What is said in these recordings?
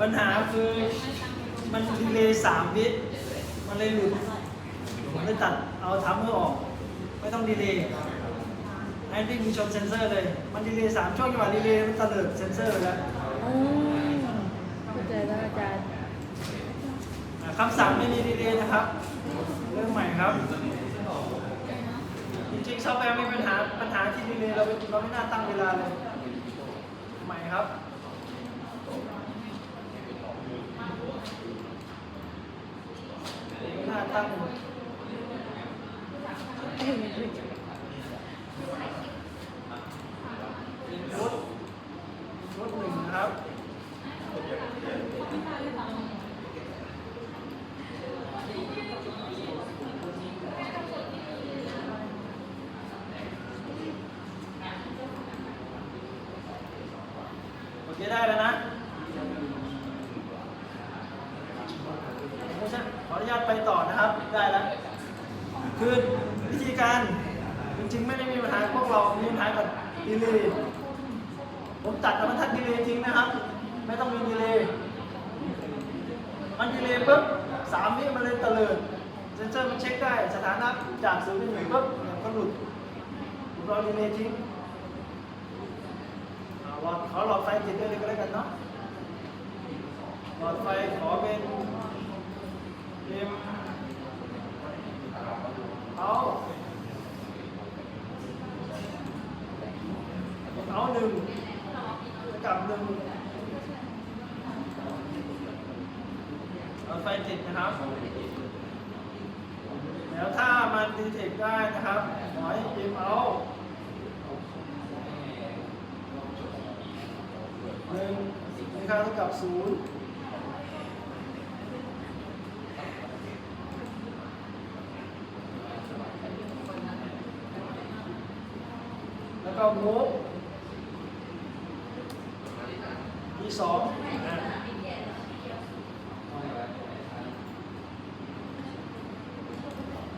ปัญหาคือมันดีเลย์สามวิมันเลยหลุดผมเลยตัดเอาทัมเมอร์ออก ไม่ต้องดีเลย์ให้ที่มีชนเซนเซอร์เลย มันดีเลย์สามช่วงจังหวะดีเลย์มันตะเลิดเซนเซอร์ไปแล้วอ๋อเข้าใจแล้วอาจารย์อ่าคำสั่งไม่มีดีเลย์นะครับ เริ่มใหม่ครับ จริงๆซอฟต์แวร์ไม่มีปัญหาปัญหาที่ดีเลย์เราเราไม่น่าตั้งเวลาเลย ใหม่ครับ ไม่น่าตั้ง เอ้ย รถรถหนึ่งนะครับ โอเคได้แล้วนะไม่ใช่ขออนุญาตไปต่อนะครับ ได้แล้ว คือวิธีการจริงๆไม่ได้มีปัญหาพวกเรา มีปัญหากับ ดีเลย์ผมตัดกับมันทัดดีเลย์ทิ้งนะครับ ไม่ต้องมีดีเลย์มันดีเลย์ปุ๊บสามวิมันเลยตะเลิดเซนเซอร์มันเช็คได้สถานะจากศูนย์เป็นหนึ่งปุ๊บเนี่ยก็หลุดผมเราดีเลย์ทิ้งอ่าหลอดขอหลอดไฟติดด้วยเลยก็แล้วกันเนาะหลอดไฟขอเป็นเอ็ม เอาเอาหนึ่งับหนึ่งเอาไฟติดนะครับ แล้วถ้ามันดีเทคได้นะครับ ขอให้พิมพ์เอาหนึ่งมีค่าเท่ากับศูนย์แล้วก็มูฟที่สองอะ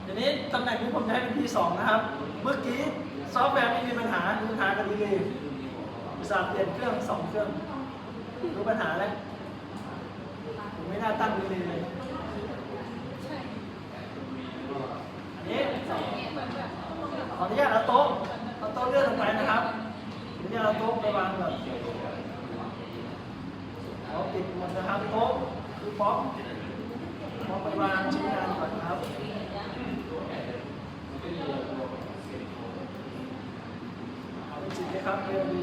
ทีนี้ตำแหน่งที่ผมจะให้เป็นที่สองนะครับ เมื่อกี้ซอฟต์แวร์ไม่มีปัญหามีปัญหากับดีเลย์อุต สาห์เปลี่ยนเครื่องสองเครื่องรู้ปัญหาแล้วผมไม่น่าตั้งดีเลยเลยอันนี้ขออนุญาตเอาโต๊ะเอาโต๊ะเลื่อนลงไปนะครับขออนุญาตเอาโต๊ะไปวางก่อนขอปิดหมดนะครับโต๊ะคือป๊อปป๊อปไปวางชิ้นงานก่อนครับเอาไปจิตเลยครับเร็วดี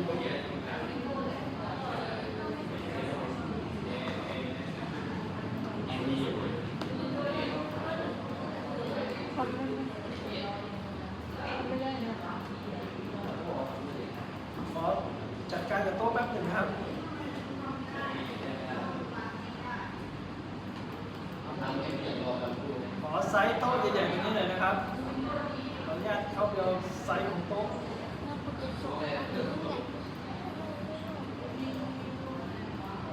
ขอบคุณไม่ได้นะ ขอจัดการกับโต๊ะแป๊บหนึ่งนะครับขอไซส์โต๊ะใหญ่ๆอย่าง นะครับขออนุญาตเข้าไปเอาไซส์ของโต๊ะ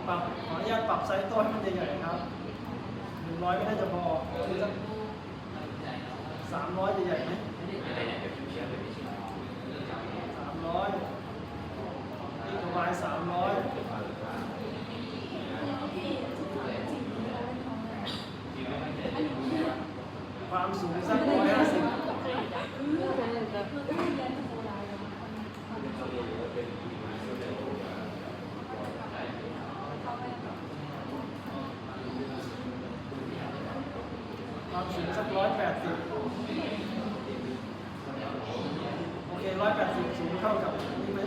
ปรับขออนุญาตปรับไซส์โต๊ะให้มันใหญ่ๆครับหนึ่งร้อยไม่น่าจะพอคือสักสามร้อยใหญ่ๆไหมสามร้อยนี่กวายสามร้อย ความสูงสักร้อยห้าสิบความสูงสักร้อยแปดสิบโอเคร้อยแปดสิบสูงเท่ากับนี่ไหม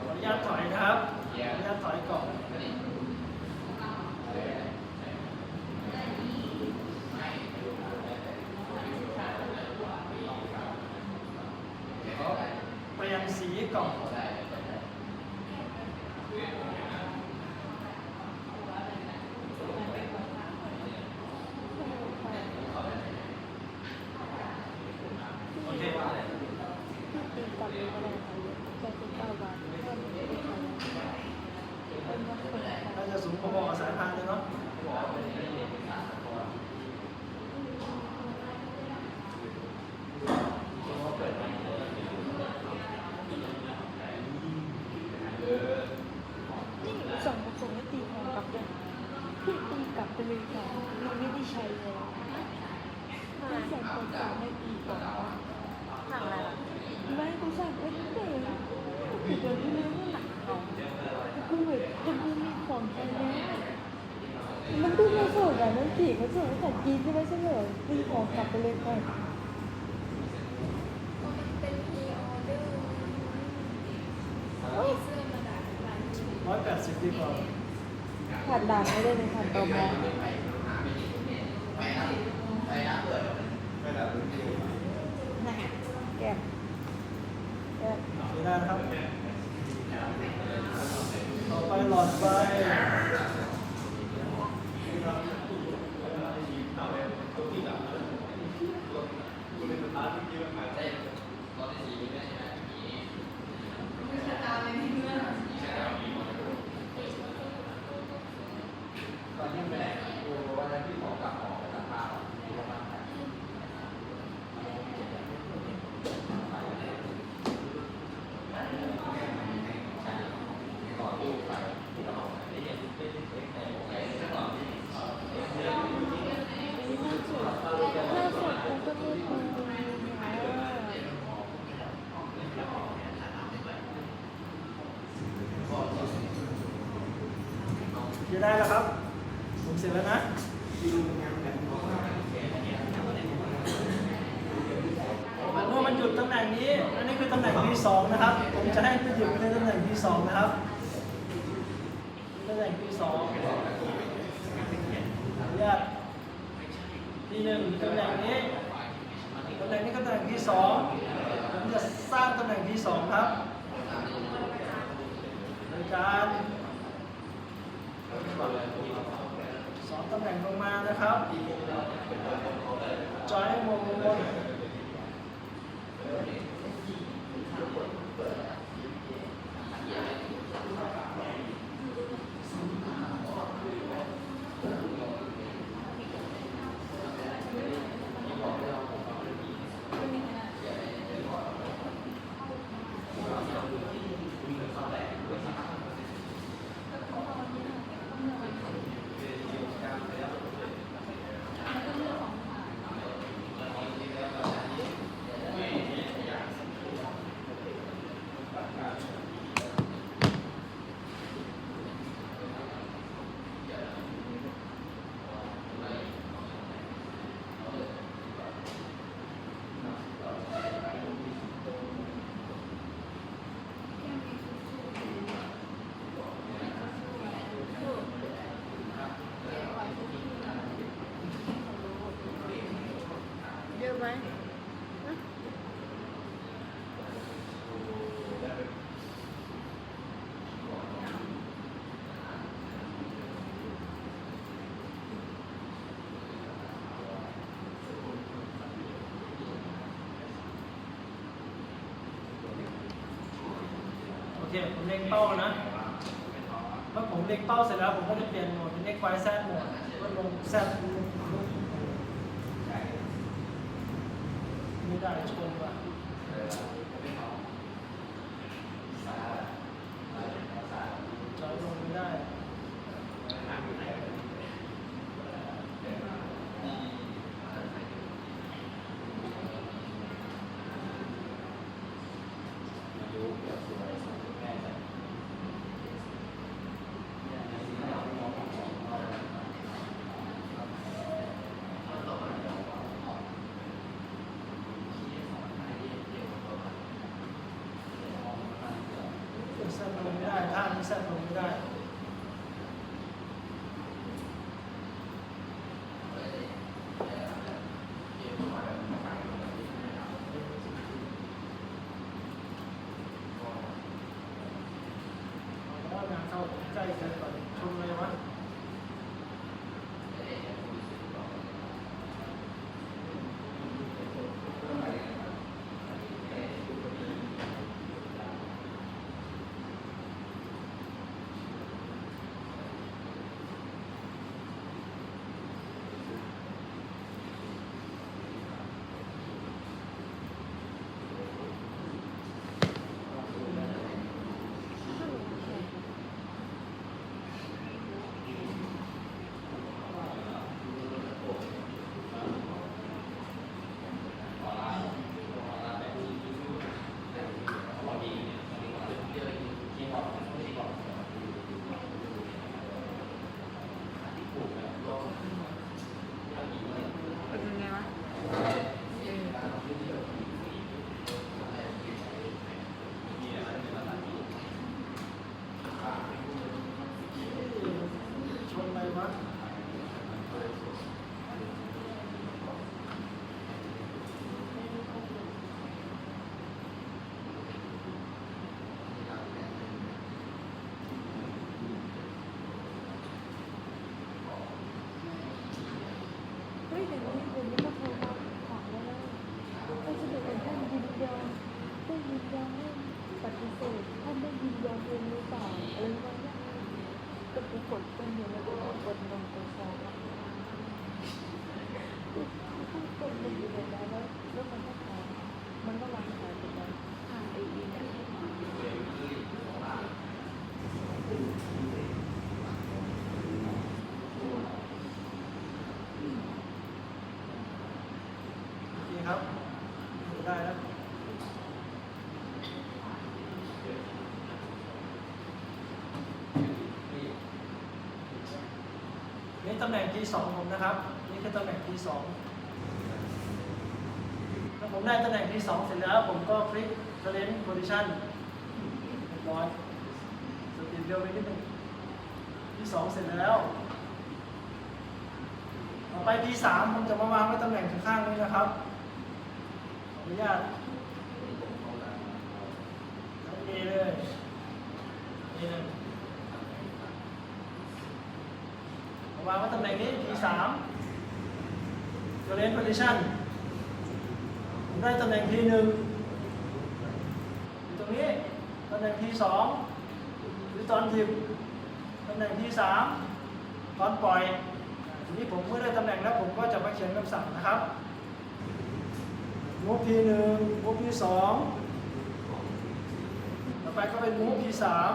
ขออนุญาตถอยนะครับขออนุญาตถอยก่อน เปลี่ยนสีก่อนโอเค ตีกลับเลยก็ได้ค่ะแปดสิบเก้าบาทเพิ่มอีกค่ะเป็นวัตถุค่ะ น่าจะสูงพอๆกับสายพานเลยเนาะ เกินที่นั่งหลังเขากูแบบยังไม่มีของใช้แล้วมันดูมาส่งอะนั่นสิเขาส่งภาษาจีนใช่ไหมใช่ไหมตีของกลับไปเลยไป เป็นพรีออเดอร์มีเสื้อมาด่าหลายชุด ร้อยแปดสิบดีกว่า ผ่านด่านไม่ได้เลยผ่านตมนะแก้มแก้ม โอเคได้นะครับ ต่อไปหลอดไฟ ล่าสุดกูก็มีคนดูนะ โอเคได้แล้วครับ ผมเสร็จแล้วนะเมื่อมันหยุดตำแหน่งนี้ อันนี้คือตำแหน่งที่สองนะครับ ผมจะให้ไปหยุดในตำแหน่งที่สองนะครับตำแหน่งที่สองขออนุญาตที่หนึ่งตำแหน่งนี้ตำแหน่งนี้ก็ตำแหน่งที่สองผมจะสร้างตำแหน่งที่สองครับโดยการ สองตำแหน่งลงมานะครับจอยมงคล ไหมโอเคผมเล็งเป้านะเมื่อผมเล็งเป้าเสร็จแล้วผมก็จะเปลี่ยนโหมดเป็น x y z โหมดก็ลง z ไม่ได้ ชน ครับ ได้แล้วนี่ตำแหน่งที่สองผมนะครับ นี่คือตำแหน่งที่สองถ้าผมได้ตำแหน่งที่สองเสร็จแล้ว ผมก็คลิก current position เรียบร้อยสปีดเร็วไปนิดหนึงที่สองเสร็จแล้วต่อไปที่สามผมจะมาวางไว้ตำแหน่งข้างๆนี้นะครับ อนุญาตเอาเอเลยเอเลยมาวางไว้ตำแหน่งนี้ P3 ตัวเลน position ผมได้ตำแหน่ง P1 อยู่ตรงนี้ตำแหน่ง P2 หรือตอนหยิบตำแหน่ง P3 ตอนปล่อยทีนี้ผมเมื่อได้ตำแหน่งแล้วผมก็จะมาเขียนคำสั่งนะครับ มูฟพีหนึ่งมูฟพีสองต่อไปก็เป็นมูฟพีสาม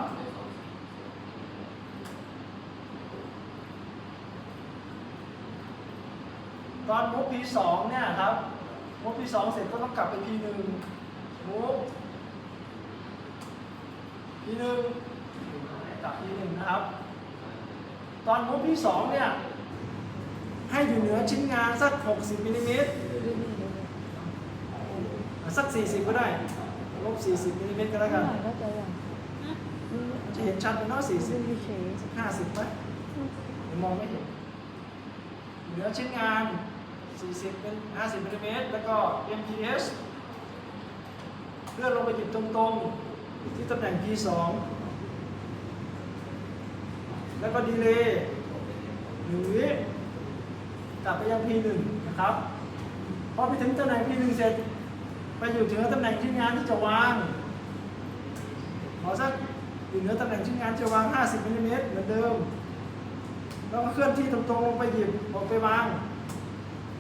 ตอนมูฟพีสองเนี่ยครับมูฟพีสองเสร็จก็ต้องกลับไปพีหนึ่งมูฟพีหนึ่งกลับพีหนึ่งนะครับ ตอนมูฟพีสองเนี่ยให้อยู่เหนือชิ้นงานสัก 60มิลลิเมตร สัก 40 ก็ได้ลบ40มิลลิเมตรก็แล้วข้ากังนหลังก็จะอย่างดูจะเห็นชัดเป็นเนาะดู40เฉย50ไหมหรือมองไม่เห็นเหนือชิ้นงาน 40 เป็น 50มิลลิเมตรแล้วก็ MPS เลื่อนลงไปหยิบตรงๆ ที่ตำแหน่ง P2 แล้วก็ดีเลย์หนึ่งวิกลับไปยัง P1 นะครับ พอไปถึงตำแหน่ง P1 เสร็จ ไปอยู่ถึงตำแหน่งชิ้นงานที่จะวาง ขอสักอยู่เหนือตำแหน่งชิ้นงานจะวาง 50มิลลิเมตรเหมือนเดิม แล้วก็เคลื่อนที่ตรงๆลงไปหยิบออกไปวาง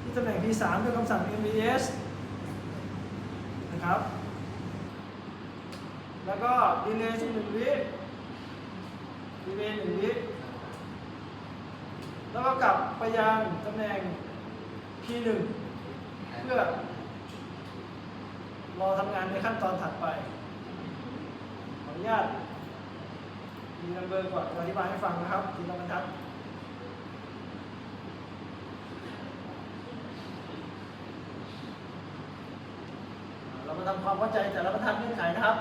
ที่ตำแหน่ง P3 ด้วยคำสั่ง MVS นะครับ แล้วก็ดีเลย์ที่หนึ่งวิดีเลย์หนึ่งวิแล้วก็กลับไปยังตำแหน่ง P1 เพื่อ รอทำงานในขั้นตอนถัดไป ขออนุญาตมีนัมเบอร์ก่อนอธิบายให้ฟังนะครับทีละบรรทัดเรามาทำความเข้าใจแต่ละบรรทัดเงื่อนไขนะครับ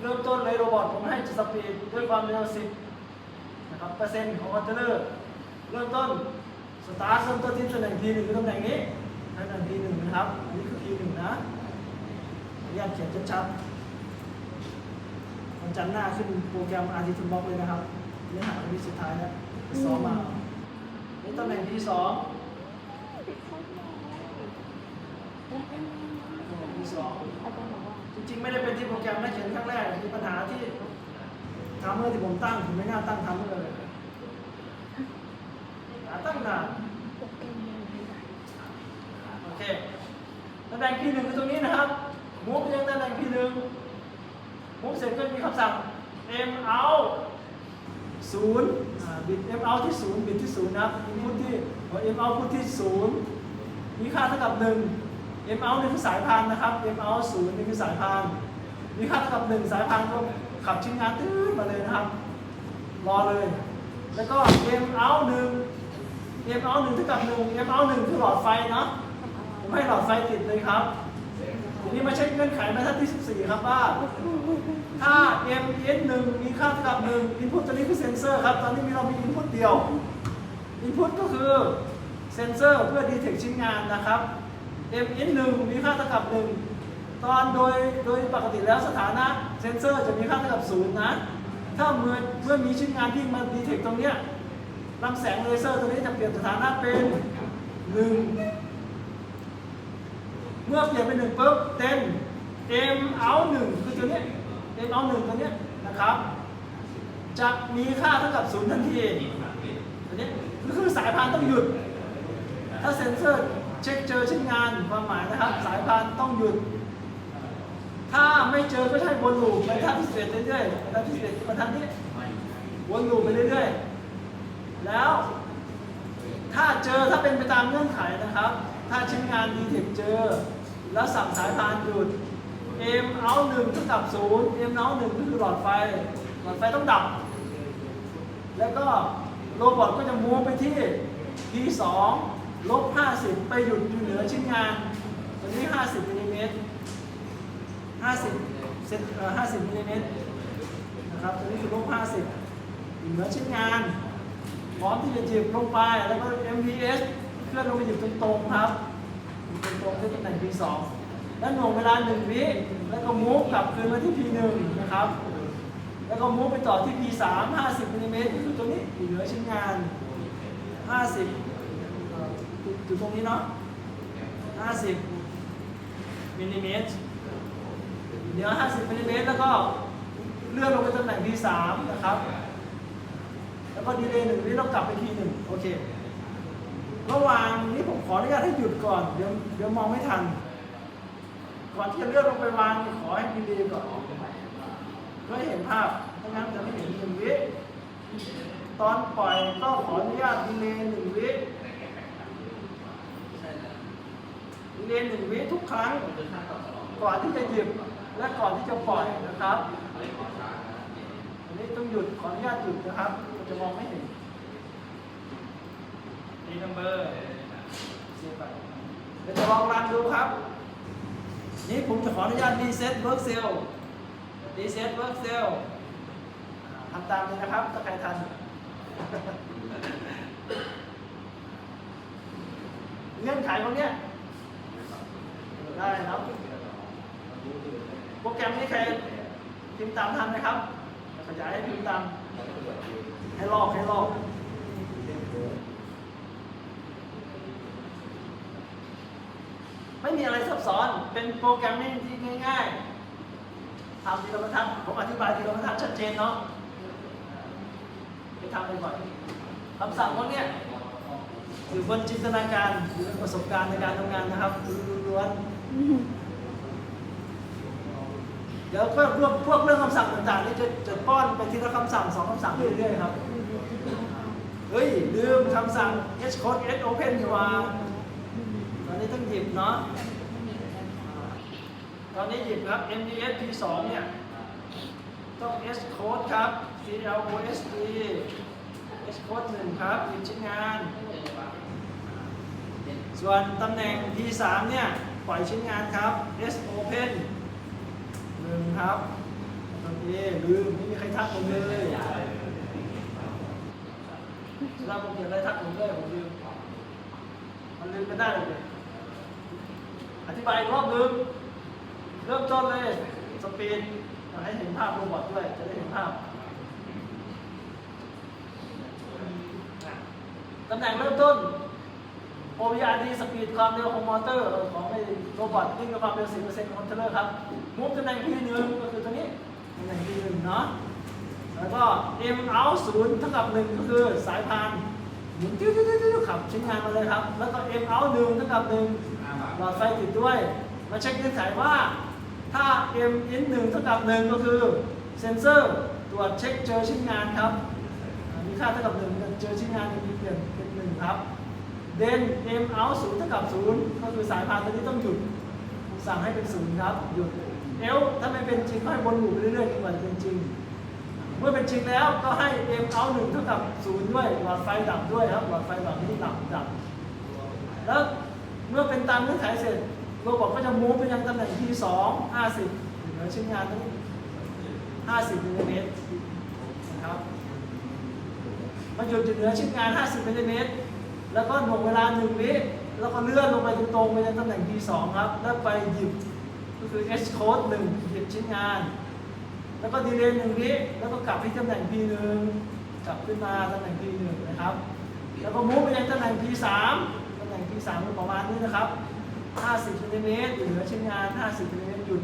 เริ่มต้นเลยโรบอทผมให้สปีดด้วยความเร็ว 10 นะครับเปอร์เซ็นต์ของออเทอร์ เริ่มต้นสตาร์ทเริ่มต้นที่ตำแหน่ง P1 คือตำแหน่งนี้ตำแหน่ง P1 นะครับนนี้คือ P1 นะขออนุ ญาตเขียนชัดๆวันจันทร์หน้าขึ้นโปรแกรม RT t o o l b o x เลยนะครับเนื้อหาวิสุดท้ายแล้วไปซ้อมมานี่ตำแหน่ง P2 ติดข้อมือตำแหน่ง P2 อาจารย์บอกว่าจริงๆ ไม่ได้เป็นที่โปรแกรมนะเขียนครั้งแรกมีปัญหาที่ทำเมื่อที่ผมตั้งผมไม่น่าตั้งทำเมื่อเลยหาตั้งนานโปรแกรมยังไม่ได้โอเคตำแหน่ง P1 คือตรงนี้นะครับ มูฟไปยังตำแหน่ง P1 มูฟเสร็จก็มีคำสั่ง M out ศูนย์อ่าบิต M out ที่ศูนย์บิตที่ศูนย์นะครับ input ที่ M out พูดที่ศูนย์มีค่าเท่ากับหนึ่ง M out นี่คือสายพานนะครับ M out ศูนย์นี่คือสายพานมีค่าเท่ากับหนึ่งสายพานก็ขับชิ้นงานตื้นมาเลยนะครับ รอเลย แล้วก็ M out หนึ่ง M out หนึ่งเท่ากับหนึ่ง M out หนึ่งคือหลอดไฟเนาะผมให้หลอดไฟติดเลยครับ ทีนี้มาเช็คเงื่อนไขบรรทัดที่ 14 ครับว่าถ้า M S 1มีค่าเท่ากับ1 input ตัวนี้คือเซนเซอร์ครับ ตอนนี้มีเรามี input เดียว input ก็คือเซนเซอร์เพื่อ detect ชิ้นงานนะครับ M S 1มีค่าเท่ากับ 1 ตอนโดยโดยปกติแล้วสถานะเซนเซอร์จะมีค่าเท่ากับ 0 นะ ถ้าเมื่อเมื่อมีชิ้นงานที่มา detect ตรงเนี้ยลำแสงเลเซอร์ตัวนี้จะเปลี่ยนสถานะเป็น 1 มื่อเปลี่ยนเป็นหนึ่งปุ๊บเต็ม M out หนึ่งคือตัวนี้ M out หนึ่งตัวนี้นะครับจะมีค่าเท่ากับศูนย์ทันทีตัวนี้ก็คือสายพานต้องหยุด ถ้าเซ็นเซอร์เช็คเจอชิ้นงานความหมายนะครับ สายพานต้องหยุด ถ้าไม่เจอก็ใช้วนลูปไปท่าที่สิบเอ็ดเรื่อยๆท่าที่สิบเอ็ดมาทางนี้วนลูปไปเรื่อยๆ แล้ว ถ้าเจอถ้าเป็นไปตามเงื่อนไขนะครับ ถ้าชิ้นงานดีเทคเจอ แล้วสั่งสายพานหยุด m out หนึ่งเท่ากับศูนย์ m out หนึ่งก็คือหลอดไฟ หลอดไฟต้องดับ แล้วก็โรบอทก็จะมูฟไปที่ p 2ลบ50 ไปหยุดอยู่เหนือชิ้นงานตัวนี้ 50มิลลิเมตร50เซนเอ่อ50มิลลิเมตรนะครับตัวนี้คือลบ50อยู่เหนือชิ้นงาน พร้อมที่จะจีบลงไปแล้วก็ MVS เคลื่อนลงไปอยู่ตรงๆครับ อยู่ตรงที่ตำแหน่ง P2 แล้วหน่วงเวลา1วิแล้วก็มูฟกลับคืนมาที่ P1 นะครับ แล้วก็มูฟไปต่อที่ P3 50มิลลิเมตรคือตรงนี้อยู่เหนือชิ้นงาน 50อยู่ตรงนี้เนาะ50มิลลิเมตรเดี๋ยว50มิลลิเมตรแล้วก็เลื่อนลงไปตำแหน่ง P3 นะครับ แล้วก็ดีเลย์หนึ่งวิเรากลับไปทีหนึ่งโอเค ระหว่างนี้ผมขออนุญาตให้หยุดก่อน เดี๋ยวเดี๋ยวมองไม่ทัน ก่อนที่จะเลื่อนลงไปวางขอให้ดีเลย์ก่อนเพื่อให้เห็นภาพไม่งั้นจะไม่เห็นหนึ่งวิตอนปล่อยก็ขออนุญาตดีเลย์หนึ่งวิดีเลย์หนึ่งวิทุกครั้ง ก่อนที่จะหยิบและก่อนที่จะปล่อยนะครับอันนี้ต้องหยุดขออนุญาตหยุดนะครับจะมองไม่เห็นีนัมเบอร์เสียไปเดี๋ยวจะลองรันดูครับ นี่ผมจะขออนุญาตรีเซตเวิร์กเซลรีเซตเวิร์กเซลทำตามนี้นะครับ ถ้าใครทันเงื่อนไขพวกเนี้ยได้ครับ โปรแกรมนี้ใครพิมพ์ตามทันไหมครับ ขยายให้พิมพ์ตาม ให้ลอกให้ลอก ไม่มีอะไรซับซ้อน เป็นโปรแกรมมิ่งที่ง่ายๆทำทีละบรรทัดผมอธิบายทีละบรรทัดชัดเจนเนาะไปทำไปก่อนคำสั่งพวกเนี้ยอยู่บนจินตนาการอยู่บนประสบการณ์ในการทำงานนะครับล้วนๆเดี๋ยวก็พวกพวกเรื่องคำสั่งต่างๆนี่จะจะป้อนไปทีละคำสั่งสองคำสั่งเรื่อยๆครับ เฮ้ย ลืมคำสั่ง h code s open ดีกว่า นี้ต้องหยิบเนาะ ตอนนี้หยิบครับ MDS P2 เนี่ย ต้อง S code ครับ CLOSD S code 1ครับหยิบชิ้นงาน ส่วนตำแหน่ง P3 เนี่ย ปล่อยชิ้นงานครับ S open หนึ่งครับโอเคลืมไม่มีใครทักผมเลยเราผมเขียนอะไรทักผมเลยผมลืมมันลืมกันได้เลย อธิบายอีกรอบนึงเริ่มต้นเลยสปีดให้เห็นภาพโรบอทด้วย จะได้เห็นภาพตำแหน่งเริ่มต้น OVRD สปีดความเร็วของมอเตอร์ของไอ้โรบอทวิ่งด้วยความเร็ว 10%ของคอนโทรลเลอร์ครับมุกตำแหน่งที่หนึ่งก็คือตัวนี้ตำแหน่งที่หนึ่งเนาะแล้วก็ M out ศูนย์เท่ากับหนึ่งก็คือสายพานหมุนติ้วติ้วติ้วติ้วขับชิ้นงานมาเลยครับ แล้วก็ M out หนึ่งเท่ากับหนึ่ง ลอดไฟติดด้วย มาเช็คเงื่อนไขว่า ถ้า M in หนึ่งเท่ากับหนึ่งก็คือเซนเซอร์ตรวจเช็คเจอชิ้นงานครับ มีค่าเท่ากับหนึ่งเจอชิ้นงานมีเปลี่ยนเป็นหนึ่งครับเดน M out ศูนย์เท่ากับศูนย์ก็คือสายพานตัวนี้ต้องหยุด สั่งให้เป็นศูนย์ครับ หยุด L ถ้าไม่เป็นจริงก็ให้วนลูปไปเรื่อยๆจนกว่าจะเป็นจริงเมื่อเป็นจริงแล้วก็ให้ M out หนึ่งเท่ากับศูนย์ด้วย หลอดไฟดับด้วยครับ หลอดไฟแบบนี้ดับดับ แล้ว เมื่อเป็นตามเงื่อนไขเสร็จโรบอทก็จะมูฟไปยังตำแหน่งที่สองห้าสิเหนือชิ้นงานทั้งห้มิลลิเมตรนะครับมันหยุดอยู่เหนือชิ้นงาน 50มิลลิเมตรแล้วก็หน่วงเวลา1วิแล้วก็เลื่อนลงไปตรงๆไปยังตำแหน่งที่2ครับ แล้วไปหยิบก็คือ H code 1หยิบชิ้นงาน แล้วก็ดีเลย์หนึ่งวิแล้วก็กลับที่ตำแหน่ง P 1กลับขึ้นมาตำแหน่ง P 1นะครับ แล้วก็มุ่งไปยังตำแหน่ง P 3 ที่สามมือประมาณนี้นะครับ 50ซนติเมตรเหลือชิ้นงาน 50ซนติเมตรหยุด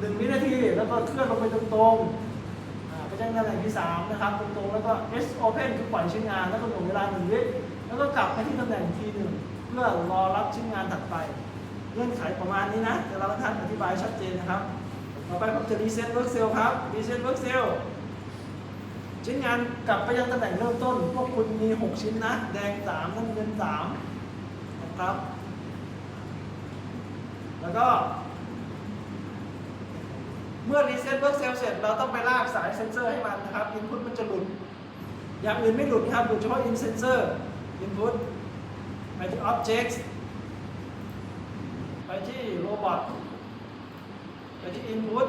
หนึ่งวินาทีแล้วก็เคลื่อนลงไปตรงๆไปจ้งตำแหน่งที่สามนะครับตรงๆแล้วก็ S open คือปล่อยชิ้นงานแล้วก็หนงเวลาหนึ่งวิแล้วก็กลับไปที่ตำแหน่งทีหนึ่งเพื่อรอรับชิ้นงานถัดไปเงื่อนไขประมาณนี้นะแต่เราท่านอธิบายชัดเจนนะครับ ต่อไปผมจะรีเซ็ตเวิร์กเซลครับรีเซ็ตเวิร์กเซล ชิ้นงานกลับไปยังตำแหน่งเริ่มต้น พวกคุณมี 6 ชิ้นนะ แดง3น้ำเงิน3นะครับ แล้วก็ เมื่อรีเซ็ตเวิร์กเซลเสร็จ เราต้องไปลากสายเซนเซอร์ให้มันนะครับอินพุตมันจะหลุด อย่างอื่นไม่หลุดนะครับหลุดเฉพาะอินเซนเซอร์อินพุตไปที่ objects ไปที่โรบอทไปที่ input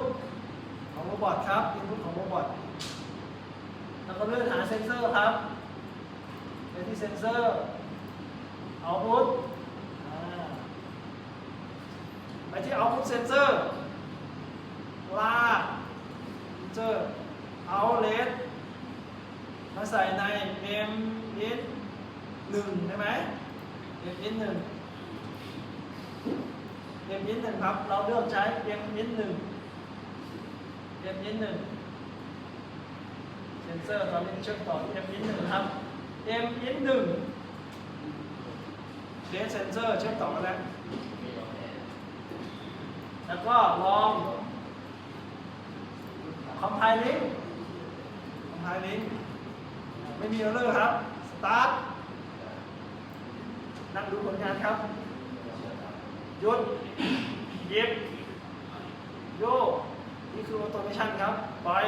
ของโรบอทครับ input ของโรบอท แล้วก็เลือกหาเซนเซอร์ครับไปที่เซนเซอร์เอาพุทไปที่เอาพุทเซนเซอร์ลาเซนเซอร์เอาเลสมาใส่ใน m s 1ได้ไหม m s 1 m s 1ครับ เราเลือกใช้ m s 1 m s 1 นเซอร์ตอนนี้เชื่อมต่อที่ m in 1ครับ m in 1เดสเซนเซอร์เชื่อมต่อกันแล้ว แล้วก็ลอง compiling compiling ไม่มี error ครับ start นั่งดูผลงานครับ หยุดหยิบโยกนี่คือ automation ครับ ปล่อย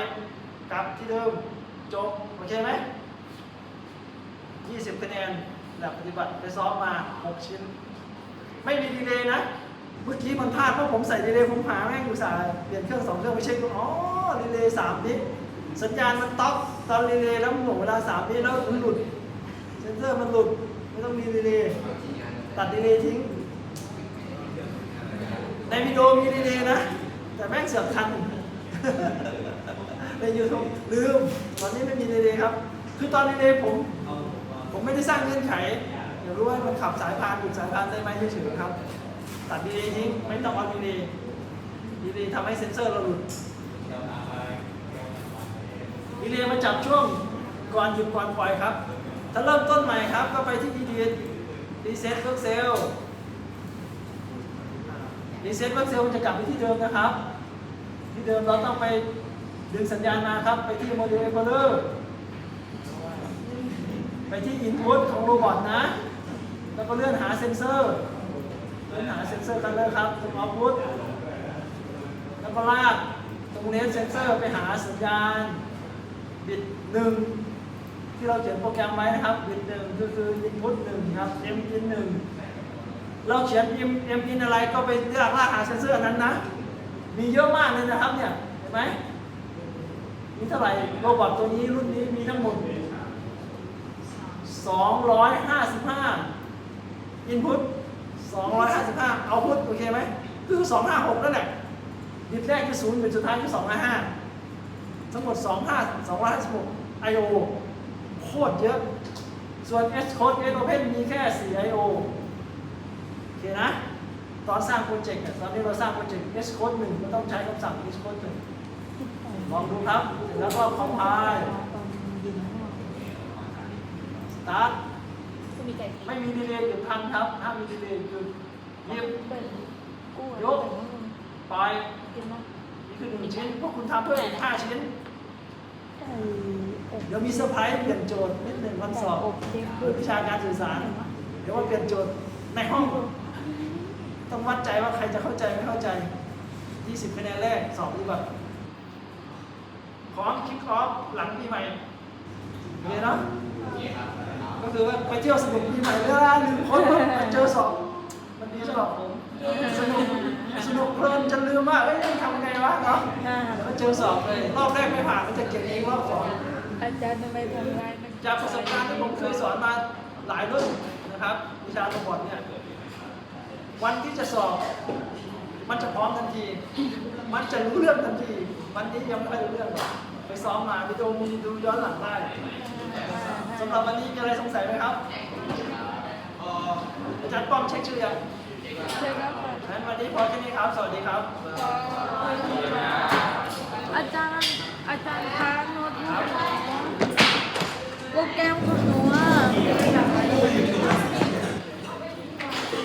กลับที่เดิม จบโอเคไหม20คะแนนแบบปฏิบัติไปซ้อมมา 6 ชิ้น ไม่มีดีเลยนะ เมื่อกี้มันพลาดเพราะผมใส่ดีเลยผมหาแม่งอยู่สาเปลี่ยนเครื่องสองเครื่องไปเช็คดูอ๋อดีเลย์สามนิสัญญาณมันต๊อกตอนดีเลยแล้วหน่วงเวลาสามนิแล้วมันหลุดเซนเซอร์มันหลุดไม่ต้องมีดีเลยตัดดีเลยทิ้ง ในวิดีโอมีดีเลยนะ แต่แม่งเสือกทัน ในยูทูบลืม ตอนนี้ไม่มีเลย์ครับ คือตอนดีเลย์ผม ผมไม่ได้สร้างเงื่อนไขอยากรู้ว่ามันขับสายพานหยุดสายพานได้ไหมเฉยๆครับ ตัดดีเลย์ทิ้งไม่ต้องเอาดีเลย์ดีเลย์ทำให้เซ็นเซอร์เราหลุดดีเลย์มาจับช่วงก่อนหยุดก่อนปล่อยครับ ถ้าเริ่มต้นใหม่ครับ ก็ไปที่ EDS Reset Work Cell รีเซ็ตเวิร์กเซลจะกลับไปที่เดิมนะครับ ที่เดิมเราต้องไป ดึงสัญญาณมาครับ ไปที่โมเดลเอเ r อร์ไปที่ Input ของโรบอทนะ แล้วก็เลื่อนหาเซนเซอร์เลื่อนหาเซนเซอร์กันเลยครับตรง Output แล้วก็ลากตรงเนสเซนเซอร์ไปหาสัญญาณบิตหนึ่งที่เราเขียนโปรแกรมไว้นะครับบิตหนึ่งคือคือ Input หนึ่งครับ M in หนึ่งเราเขียน m m in อะไรก็ไปเลือกรากหาเซนเซอร์นั้นนะ มีเยอะมากเลยนะครับเนี่ยเห็นไหม มีเท่าไหร่โรบอทตัวนี้รุ่นนี้มีทั้งหมด 255 input 255 output โอเคไหมคือ 256 นั่นแหละบิตแรกคือ0บิตสุดท้ายคือ 255 ทั้งหมด 25 256 IO โคตรเยอะ ส่วน S code S open มีแค่ 4 IO โอเคนะ ตอนสร้างโปรเจกต์ตอนนี้เราสร้างโปรเจกต์ S code 1ก็ต้องใช้คำสั่ง S code 1 ลองดูครับ แล้วก็ compile ตอนยิงเข้า start ก็มีไก่ไม่มีดีเลย์หยุดทันครับถ้ามีดีเลย์หยุดหยิบเปิดกู้ยกปล่อยกินนะนี่คือหนึ่งชิ้นพวกคุณทำเพิ่มอีกห้าชิ้นไก่อบเดี๋ยวมีเซอร์ไพรส์เปลี่ยนโจทย์นิดหนึ่งวันสอบอบเชฟเพื่อวิชาการสื่อสาร เดี๋ยวว่าเปลี่ยนโจทย์ในห้อง ต้องวัดใจว่าใครจะเข้าใจไม่เข้าใจ 20คะแนนแรกสอบปฏิบัติ พร้อมคิกออฟหลังปีใหม่โอเคเนาะก็คือว่าไปเที่ยวสนุกปีใหม่เวลาหนึ่งคนปุ๊บไปเจอสอบมันดีสำหรับผมสนุกสนุกเพลินจนลืมว่าเอ้ยทำไงวะเนาะอ่าแล้วก็เจอสอบเลยรอบแรกไม่ผ่านก็จะเก่งเองรอบสองอาจารย์ทำไมทำงานมันจากประสบการณ์ที่ผมเคยสอนมาหลายรุ่นนะครับวิชาโรบอทเนี่ยวันที่จะสอบ มันจะพร้อมทันที มันจะรู้เรื่องทันที วันนี้ยังไม่ได้เรื่องหรอไปซ้อมมาไปดูดูย้อนหลังได้สำหรับวันนี้มีอะไรสงสัยไหมครับอาจารย์ป้อมเช็คชื่อยังเช็กแล้วค่นวันนี้พอแค่นี้ครับ สวัสดีครับ อาจารย์ อาจารย์คะโน้ตบุ๊กโปรแกรมของหนูอะ